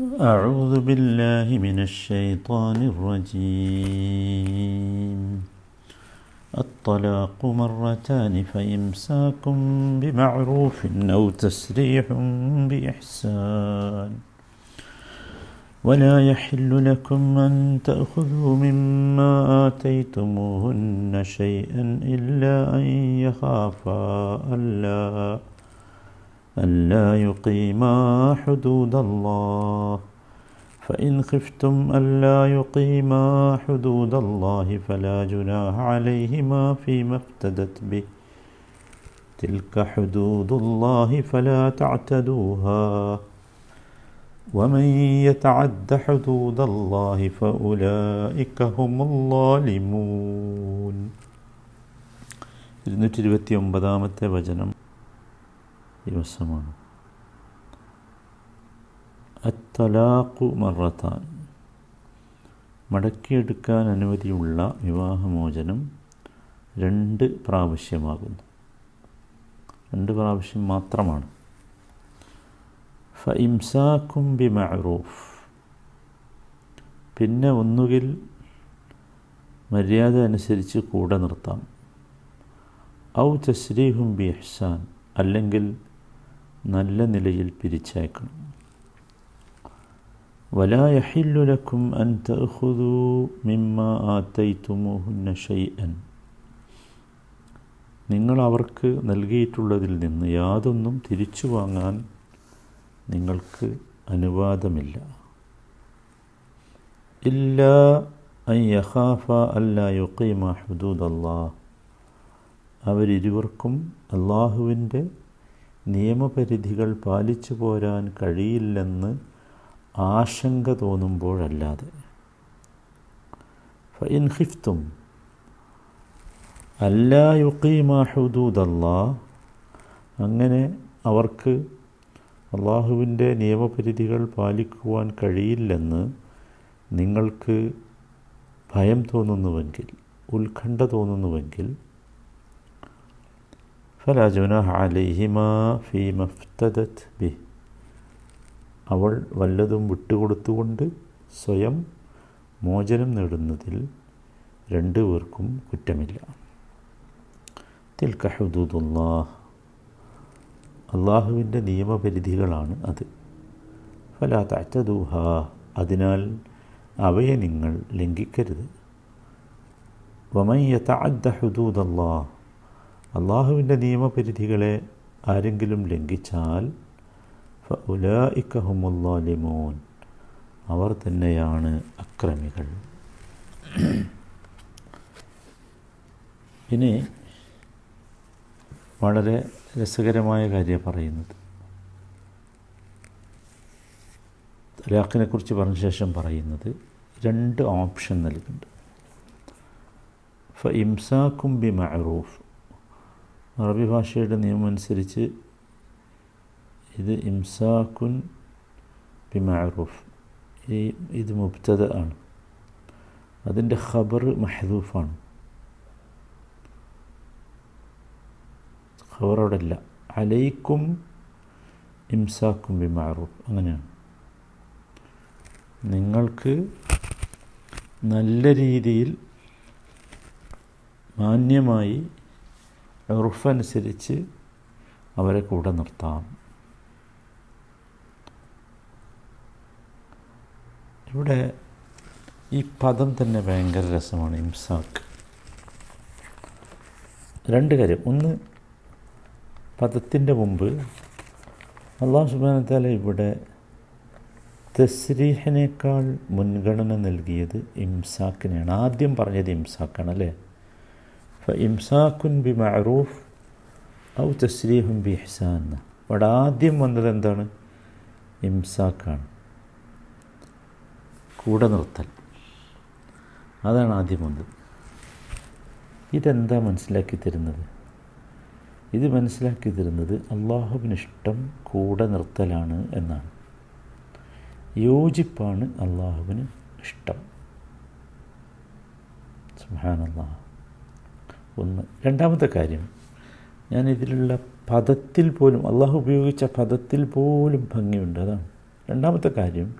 أعوذ بالله من الشيطان الرجيم. الطلاق مرتان فإمساك بمعروف أو تسريح بإحسان. ولا يحل لكم أن تأخذوا مما آتيتموهن شيئا إلا أن يخافا ألا ألا يقيما حدود الله فإن خفتم ألا يقيما حدود الله فلا جناح عليهما فيما افتدت به تلك حدود الله فلا تعتدوها ومن يتعد حدود الله فأولئك هم الظالمون ഇരുന്നൂറ്റി ഇരുപത്തി ഒമ്പതാമത്തെ വചനം ദിവസമാണ്. അത്തലാഖു മറത്താൻ. മടക്കിയെടുക്കാൻ അനുമതിയുള്ള വിവാഹമോചനം രണ്ട് പ്രാവശ്യമാകുന്നു. രണ്ട് പ്രാവശ്യം മാത്രമാണ്. ഫഇംസാക്കും ബി മഅറൂഫ്. പിന്നെ ഒന്നുകിൽ മര്യാദ അനുസരിച്ച് കൂടെ നിർത്താം. ഔ തസ്രീഹും ബി ഇഹ്സാൻ. അല്ലെങ്കിൽ നല്ല നിലയിൽ പിരിച്ചയക്കണം ولا يحل لكم أن تأخذوا مما آتيتموهن شيئا നിങ്ങൾ അവർക്ക് നൽകിയിട്ടുള്ളതിൽ നിന്ന് യാതൊന്നും തിരിച്ചു വാങ്ങാൻ നിങ്ങൾക്ക് അനുവാദമില്ല ഇല്ല അൻ യഖാഫ അല്ല യുഖീമ ഹുദൂദ് അള്ളാഹ് അവരിരുവർക്കും അള്ളാഹുവിൻ്റെ നിയമപരിധികൾ പാലിച്ചു പോരാൻ കഴിയില്ലെന്ന് ആശങ്ക തോന്നുമ്പോഴല്ലാതെ. ഫൈൻ ഹിഫ്തും അല്ലാ യുഖീമ ഹുദൂദല്ലാ അങ്ങനെ അവർക്ക് അള്ളാഹുവിന്റെ നിയമപരിധികൾ പാലിക്കുവാൻ കഴിയില്ലെന്ന് നിങ്ങൾക്ക് ഭയം തോന്നുന്നുവെങ്കിൽ ഉത്കണ്ഠ തോന്നുന്നുവെങ്കിൽ ഫലാ ജുനാഹ അലൈഹിമാ ഫീ മഫ്തദത് ബി അവൾ വല്ലതും വിട്ടുകൊടുത്തുകൊണ്ട് സ്വയം മോചനം നേടുന്നതിൽ രണ്ടു പേർക്കും കുറ്റമില്ല. തിൽക്ക ഹുദൂദുല്ലാ അള്ളാഹുവിന്റെ നിയമപരിധികളാണ് അത്. ഫല തൂഹ അതിനാൽ അവയെ നിങ്ങൾ ലംഘിക്കരുത്. വമയ്യ യതഅദ്ദ ഹുദൂദല്ലാഹ്. അള്ളാഹുവിന്റെ നിയമപരിധികളെ ആരെങ്കിലും ലംഘിച്ചാൽ ഫഉലായിക ഹുമുല്ലാലിമൂൻ. അവർ തന്നെയാണ് അക്രമികൾ. ഇനി വളരെ രസകരമായ കാര്യം പറയുന്നത്. തലാഖിനെ കുറിച്ച് പറഞ്ഞ ശേഷം പറയുന്നത് രണ്ട് ഓപ്ഷൻ നൽകുന്നുണ്ട്. ഫ ഇംസാക്കും ബി മഅറൂഫ് അറബി ഭാഷയുടെ നിയമം അനുസരിച്ച് ഇത് ഇംസാക്കുൻ ബി മാറൂഫ് ഈ ഇത് മുബ്തദ ആണ്. അതിന്റെ ഖബർ മെഹദൂഫാണ്. അല്ല അലൈക്കും ഇംസാക്കും ബി മാറൂഫ് അങ്ങനെയാണ്. നിങ്ങൾക്ക് നല്ല രീതിയിൽ മാന്യമായി ഉറുഫനുസരിച്ച് അവരെ കൂടെ നിർത്താം. ഇവിടെ ഈ പദം തന്നെ ഭയങ്കര രസമാണ് ഇംസാക്ക്. രണ്ട് കാര്യം. ഒന്ന് പദത്തിന്റെ മുമ്പ് അള്ളാഹു സുബാനത്താല ഇവിടെ തസ്രീഹിനേക്കാൾ മുൻഗണന നൽകിയത് ഇംസാക്കിനെയാണ്. ആദ്യം പറഞ്ഞത് ഇംസാക്കാണ് അല്ലേ? ബി മഅറൂഫ് ഔ തസ്രീഹും ബി ഇഹ്സാൻ ഇവിടെ ആദ്യം വന്നത് എന്താണ്? ഇംസാക്കാണ് കൂടെ നിർത്തൽ. അതാണ് ആദ്യം വന്നത്. ഇതെന്താ മനസ്സിലാക്കി തരുന്നത്? ഇത് മനസ്സിലാക്കി തരുന്നത് അള്ളാഹുവിനിഷ്ടം കൂടെ നിർത്തലാണ് എന്നാണ്. യോജിപ്പാണ് അള്ളാഹുവിന് ഇഷ്ടം. സുഹാനല്ലാഹ് ഒന്ന്. രണ്ടാമത്തെ കാര്യം ഞാൻ ഇതിലുള്ള പദത്തിൽ പോലും അള്ളാഹു ഉപയോഗിച്ച പദത്തിൽ പോലും ഭംഗിയുണ്ട്. അതാണ്. രണ്ടാമത്തെ കാര്യം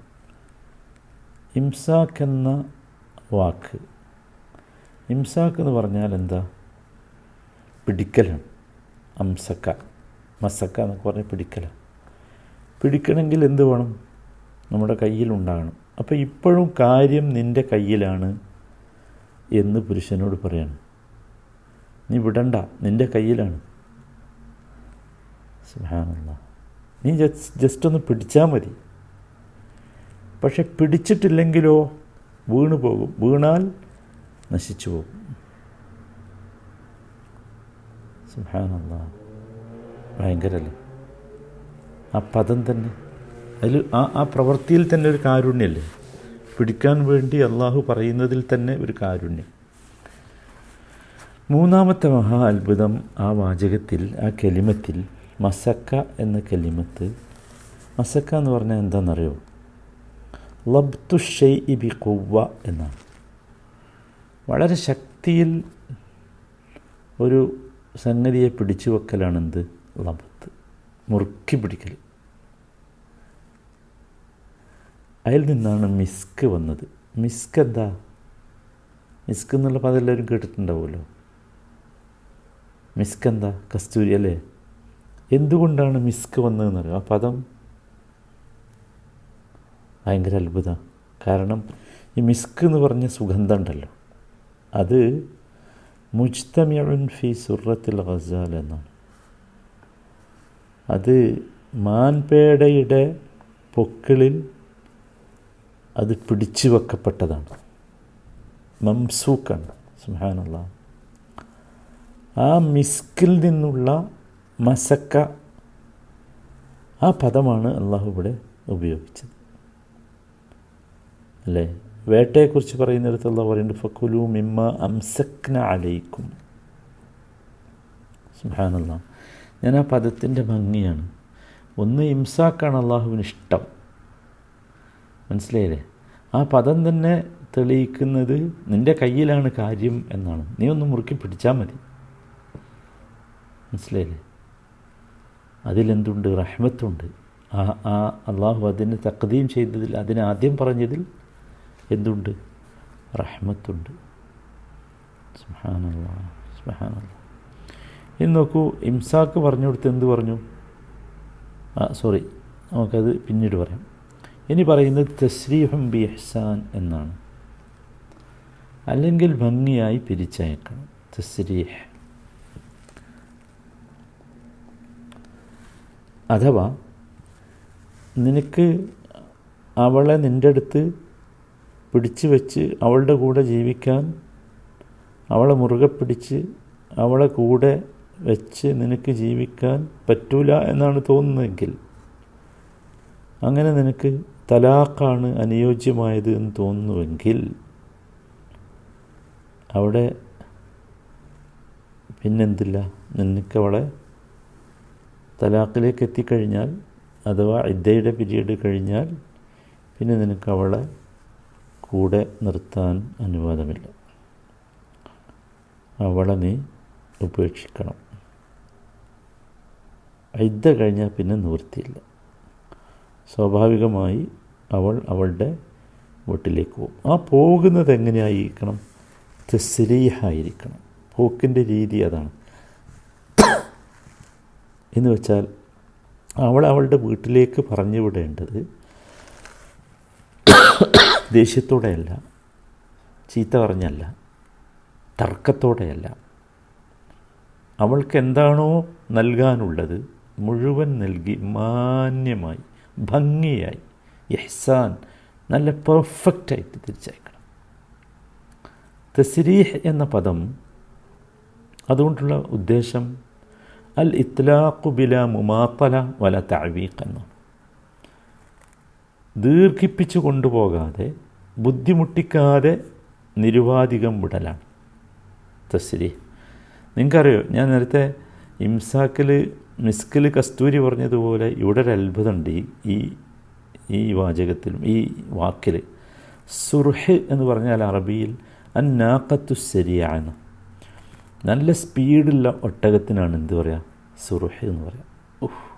ഇംസാഖ് എന്ന വാക്ക്. ഇംസാഖ് എന്ന് പറഞ്ഞാൽ എന്താ? പിടിക്കലാണ്. അംസക്ക മസക്ക എന്നൊക്കെ പറഞ്ഞാൽ പിടിക്കലാണ് പിടിക്കണമെങ്കിൽ എന്ത് വേണം? നമ്മുടെ കയ്യിലുണ്ടാകണം അപ്പോൾ ഇപ്പോഴും കാര്യം നിന്റെ കയ്യിലാണ് എന്ന് പുരുഷനോട് പറയണം. നീ വിടണ്ട നിന്റെ കയ്യിലാണ്. സുഹാനുള്ള നീ ജസ്റ്റ് ജസ്റ്റ് ഒന്ന് പിടിച്ചാൽ മതി. പക്ഷെ പിടിച്ചിട്ടില്ലെങ്കിലോ വീണു പോകും. വീണാൽ നശിച്ചു പോകും. സുഹാനല്ല ഭയങ്കരല്ലേ? ആ പദം തന്നെ. അതിൽ ആ ആ പ്രവൃത്തിയിൽ തന്നെ ഒരു കാരുണ്യമല്ലേ പിടിക്കാൻ വേണ്ടി അള്ളാഹു പറയുന്നതിൽ തന്നെ ഒരു കാരുണ്യം. മൂന്നാമത്തെ മഹാ അത്ഭുതം ആ വാചകത്തിൽ ആ കെലിമത്തിൽ മസക്ക എന്ന കെലിമത്ത്. മസക്ക എന്ന് പറഞ്ഞാൽ എന്താണെന്നറിയോ? ലബ്തു ഷെയ് ഇബി കൊവ്വ എന്നാണ്. വളരെ ശക്തിയിൽ ഒരു സംഗതിയെ പിടിച്ചു വെക്കലാണെന്ത് ലബത്ത് മുറുക്കി പിടിക്കൽ. അതിൽ നിന്നാണ് മിസ്ക് വന്നത്. മിസ്ക് എന്താ? മിസ്ക് എന്നുള്ള പദം എല്ലാവരും കേട്ടിട്ടുണ്ടാവുമല്ലോ. മിസ്ക് എന്താ കസ്തൂരി അല്ലേ? എന്തുകൊണ്ടാണ് മിസ്ക് വന്നതെന്നറിയോ? ആ പദം ഭയങ്കര അത്ഭുത. കാരണം ഈ മിസ്ക് എന്ന് പറഞ്ഞ സുഗന്ധം ഉണ്ടല്ലോ. അത് മുജ്തമിയുൻ ഫി സുറത്തിൽ ഗസാൽ എന്നാണ്. അത് മാൻപേടയുടെ പൊക്കിളിൽ അത് പിടിച്ചു വെക്കപ്പെട്ടതാണ്. മംസൂക്കാണ്. സുഹാനുള്ള ആ മിസ്കിൽ നിന്നുള്ള മസക്ക ആ പദമാണ് അള്ളാഹു ഇവിടെ ഉപയോഗിച്ചത്. അല്ലേ? വേട്ടയെക്കുറിച്ച് പറയുന്നിടത്ത് അള്ളാഹു പറയുന്നുണ്ട് ഫക്കുലു മിമ്മ അംസക്ന അലയിക്കും സുഹാനുള്ള ഞാൻ ആ പദത്തിന്റെ ഭംഗിയാണ്. ഒന്ന് ഇംസാക്കാണ് അള്ളാഹുവിന് ഇഷ്ടം. മനസ്സിലായില്ലേ? ആ പദം തന്നെ തെളിയിക്കുന്നത് നിന്റെ കയ്യിലാണ് കാര്യം എന്നാണ്. നീ ഒന്ന് മുറുക്കി പിടിച്ചാൽ മതി. മനസ്സിലായില്ലേ? അതിലെന്തുണ്ട്? റഹ്മത്തുണ്ട്. ആ ആ അള്ളാഹു അതിനെ തക്കതീം ചെയ്തതിൽ അതിനെ ആദ്യം പറഞ്ഞതിൽ എന്തുണ്ട്? റഹ്മത്തുണ്ട്. സുഹാനല്ല സുഹാനല്ല ഇനി നോക്കൂ ഇംസാക്ക് പറഞ്ഞു കൊടുത്ത് എന്ത് പറഞ്ഞു? ആ സോറി നമുക്കത് പിന്നീട് പറയാം. ഇനി പറയുന്നത് തസ്രീഹം ബി എഹ്സാൻ എന്നാണ്. അല്ലെങ്കിൽ ഭംഗിയായി പിരിച്ചയക്കണം. തസ്രീഹ്. അഥവാ നിനക്ക് അവളെ നിന്റെ അടുത്ത് പിടിച്ചു വെച്ച് അവളുടെ കൂടെ ജീവിക്കാൻ അവളെ മുറുകെ പിടിച്ച് അവളെ കൂടെ വെച്ച് നിനക്ക് ജീവിക്കാൻ പറ്റൂല എന്നാണ് തോന്നുന്നതെങ്കിൽ അങ്ങനെ നിനക്ക് തലാഖാണ് അനുയോജ്യമായത് എന്ന് തോന്നുന്നുവെങ്കിൽ അവിടെ പിന്നെന്തില്ല? നിനക്കവളെ തലാഖിലേക്ക് എത്തിക്കഴിഞ്ഞാൽ അഥവാ ഇദ്ദയുടെ പിരീഡ് കഴിഞ്ഞാൽ പിന്നെ നിനക്ക് അവളെ കൂടെ നിർത്താൻ അനുവാദമില്ല. അവളെ നീ ഉപേക്ഷിക്കണം. ഇദ്ദ കഴിഞ്ഞാൽ പിന്നെ നിവൃത്തിയില്ല. സ്വാഭാവികമായി അവൾ അവളുടെ വീട്ടിലേക്ക് പോകും. ആ പോകുന്നത് എങ്ങനെയായിരിക്കണം? തെസ്ലീഹായിരിക്കണം പോക്കിന്റെ രീതി അതാണ്. എന്ന് വെച്ചാൽ അവൾ അവളുടെ വീട്ടിലേക്ക് പറഞ്ഞു വിടേണ്ടത് ദേഷ്യത്തോടെയല്ല ചീത്ത പറഞ്ഞല്ല തർക്കത്തോടെയല്ല. അവൾക്ക് എന്താണോ നൽകാനുള്ളത് മുഴുവൻ നൽകി മാന്യമായി ഭംഗിയായി യഹ്സാൻ നല്ല പെർഫെക്റ്റായിട്ട് തിരിച്ചയക്കണം. തസ്രീഹ് എന്ന പദം അതുകൊണ്ടുള്ള ഉദ്ദേശം അൽ ഇത്ലാഖു ബില മുമാത്തല വല താവീഖ് എന്നാണ് ദീർഘിപ്പിച്ചു കൊണ്ടുപോകാതെ ബുദ്ധിമുട്ടിക്കാതെ നിരുവാധികം വിടലാണ്. തസ്രി. നിങ്ങൾക്കറിയോ ഞാൻ നേരത്തെ ഇംസാക്കിൽ മിസ്കിൽ കസ്തൂരി പറഞ്ഞതുപോലെ ഇവിടെ ഒരു അത്ഭുതമുണ്ട്. ഈ ഈ വാചകത്തിലും ഈ വാക്കിൽ സുർഹ് എന്ന് പറഞ്ഞാൽ അറബിയിൽ അന്നാക്കത്തു ശരിയാണ് നല്ല സ്പീഡുള്ള ഒട്ടകത്തിനാണ് എന്ത് പറയുക സുറുഹ് എന്ന് പറയാം. ഓഹ്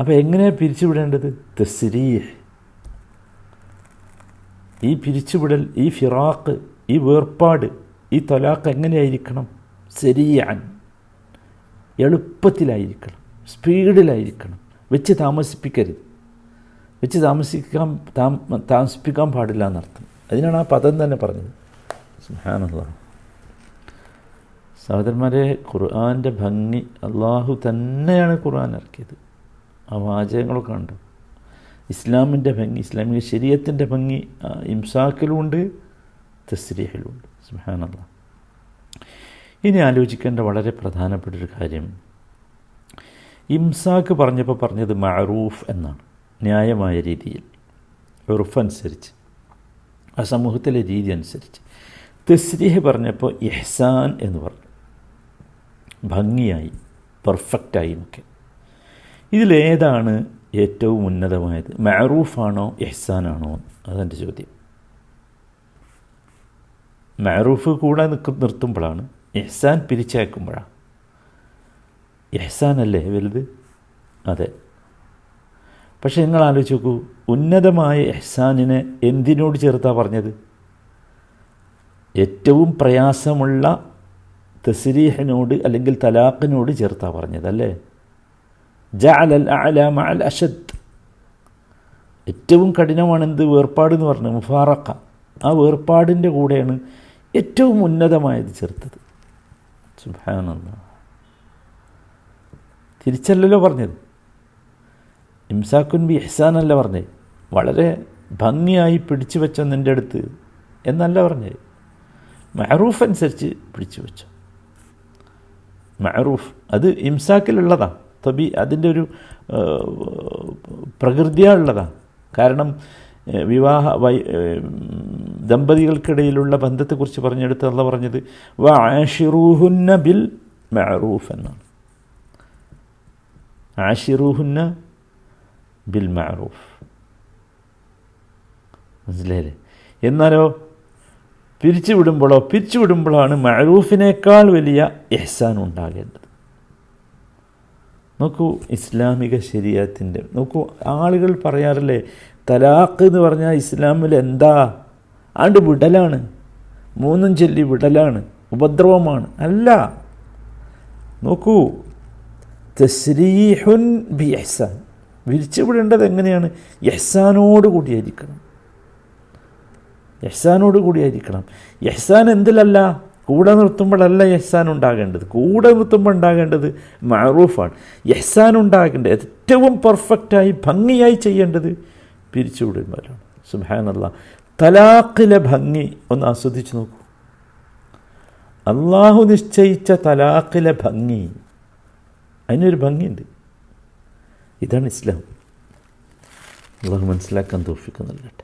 അപ്പോൾ എങ്ങനെയാണ് പിരിച്ചുവിടേണ്ടത്? തസ്രീഹ്. ഈ പിരിച്ചുവിടൽ ഈ ഫിറാക്ക് ഈ വേർപാട് ഈ തൊലാക്ക് എങ്ങനെയായിരിക്കണം? ശരിയാൻ എളുപ്പത്തിലായിരിക്കണം. സ്പീഡിലായിരിക്കണം. വെച്ച് താമസിപ്പിക്കരുത്. വെച്ച് താമസിക്കാൻ താമസിപ്പിക്കാൻ പാടില്ല എന്നർത്ഥം. അതിനാണ് ആ പദം തന്നെ പറഞ്ഞത്. സുഹാനുള്ള സഹോദരന്മാരെ ഖുർആാന്റെ ഭംഗി അള്ളാഹു തന്നെയാണ് ഖുർആൻ ഇറക്കിയത്. ആ വാചകങ്ങളൊക്കെ ഉണ്ട് ഇസ്ലാമിന്റെ ഭംഗി ഇസ്ലാമിക ശരീരത്തിന്റെ ഭംഗി ഇംസാക്കിലുമുണ്ട് തസ്രീഹിലുമുണ്ട് സുഹാനുള്ള ഇനി ആലോചിക്കേണ്ട വളരെ പ്രധാനപ്പെട്ട ഒരു കാര്യം. ഇംസാക്ക് പറഞ്ഞപ്പോൾ പറഞ്ഞത് മഅറൂഫ് എന്നാണ്. ന്യായമായ രീതിയിൽ. ഉറുഫ് അനുസരിച്ച്. ആ സമൂഹത്തിലെ രീതി അനുസരിച്ച്. തസ്രീഹ് പറഞ്ഞപ്പോൾ ഇഹ്സാൻ എന്ന് പറഞ്ഞു. ഭംഗിയായി പെർഫെക്റ്റായി എന്നൊക്കെ. ഇതിലേതാണ് ഏറ്റവും ഉന്നതമായത്? മഅറൂഫാണോ എഹ്സാനാണോ അതെന്റെ ചോദ്യം. മഅറൂഫ് കൂടെ നിൽക്ക നിർത്തുമ്പോഴാണ് എഹ്സാൻ പിരിച്ചയക്കുമ്പോഴാണ്. എഹ്സാനല്ലേ വലുത്? അതെ. പക്ഷെ നിങ്ങൾ ആലോചിച്ച് നോക്കൂ ഉന്നതമായ എഹ്സാനിനെ എന്തിനോട് ചേർത്താണ് പറഞ്ഞത്? ഏറ്റവും പ്രയാസമുള്ള തസ്രീഹിനോട് അല്ലെങ്കിൽ തലാഖിനോട് ചേർത്താ പറഞ്ഞത് അല്ലേ ജഅലൽ അഅല മഅൽ അഷദ് ഏറ്റവും കഠിനമാണ് എന്ത് വേർപാട് എന്ന് പറഞ്ഞത് മുഫാറക്ക ആ വേർപാടിന്റെ കൂടെയാണ് ഏറ്റവും ഉന്നതമായത് ചേർത്തത്. സുഭാനന്ദ തിരിച്ചല്ലല്ലോ പറഞ്ഞത്. ഇംസാക്കുൻ ബി ഇഹ്സാനല്ല പറഞ്ഞത് വളരെ ഭംഗിയായി പിടിച്ചു വെച്ച നിന്റെ അടുത്ത് എന്നല്ല പറഞ്ഞത് മഹറൂഫ് അനുസരിച്ച് പിടിച്ചു വെച്ചു. മഹറൂഫ് അത് ഇംസാക്കിലുള്ളതാണ് തബി അതിന്റെ ഒരു പ്രകൃതിയുള്ളതാണ് കാരണം വിവാഹ വൈ ദമ്പതികൾക്കിടയിലുള്ള ബന്ധത്തെക്കുറിച്ച് പറഞ്ഞെടുത്ത് അല്ല പറഞ്ഞത് വാഷിറൂഹുന്ന ബിൽ മഅറൂഫ് എന്നാണ്. ആഷിറൂഹുന്ന ബിൽ മഅറൂഫ്. മനസ്സിലായില്ലേ? എന്നാലോ പിരിച്ചു വിടുമ്പോഴോ മഴറൂഫിനേക്കാൾ വലിയ എഹ്സാൻ ഉണ്ടാകേണ്ടത്. നോക്കൂ ഇസ്ലാമിക ശരീരത്തിന്റെ നോക്കൂ ആളുകൾ പറയാറില്ലേ തലാഖ് എന്ന് പറഞ്ഞാൽ ഇസ്ലാമിൽ എന്താ? ആണ്ട് വിടലാണ്. മൂന്നും ചൊല്ലി വിടലാണ്. ഉപദ്രവമാണ്. അല്ല. നോക്കൂ തസ്രീഹുൻ ബി എഹ്സാൻ വിരിച്ചുവിടേണ്ടത് എങ്ങനെയാണ്? യഹ്സാനോട് കൂടിയായിരിക്കണം. യഹ്സാനോട് കൂടിയായിരിക്കണം യഹ്സാൻ എന്തിലല്ല? കൂടെ നിർത്തുമ്പോഴല്ല യഹ്സാൻ ഉണ്ടാകേണ്ടത്. കൂടെ നിർത്തുമ്പോൾ ഉണ്ടാകേണ്ടത് മാറൂഫാണ് യഹ്സാൻ ഉണ്ടാകേണ്ടത് ഏറ്റവും പെർഫെക്റ്റായി ഭംഗിയായി ചെയ്യേണ്ടത് പിരിച്ചുവിടുമ്പോഴാണ് സുബാനല്ല തലാഖിലെ ഭംഗി ഒന്ന് ആസ്വദിച്ച് നോക്കൂ. അള്ളാഹു നിശ്ചയിച്ച തലാഖിലെ ഭംഗി. അതിനൊരു ഭംഗിയുണ്ട്. ഇതാണ് ഇസ്ലാം. അള്ളാഹു മനസ്സിലാക്കാൻ തോഫിക്കുന്നില്ലട്ടെ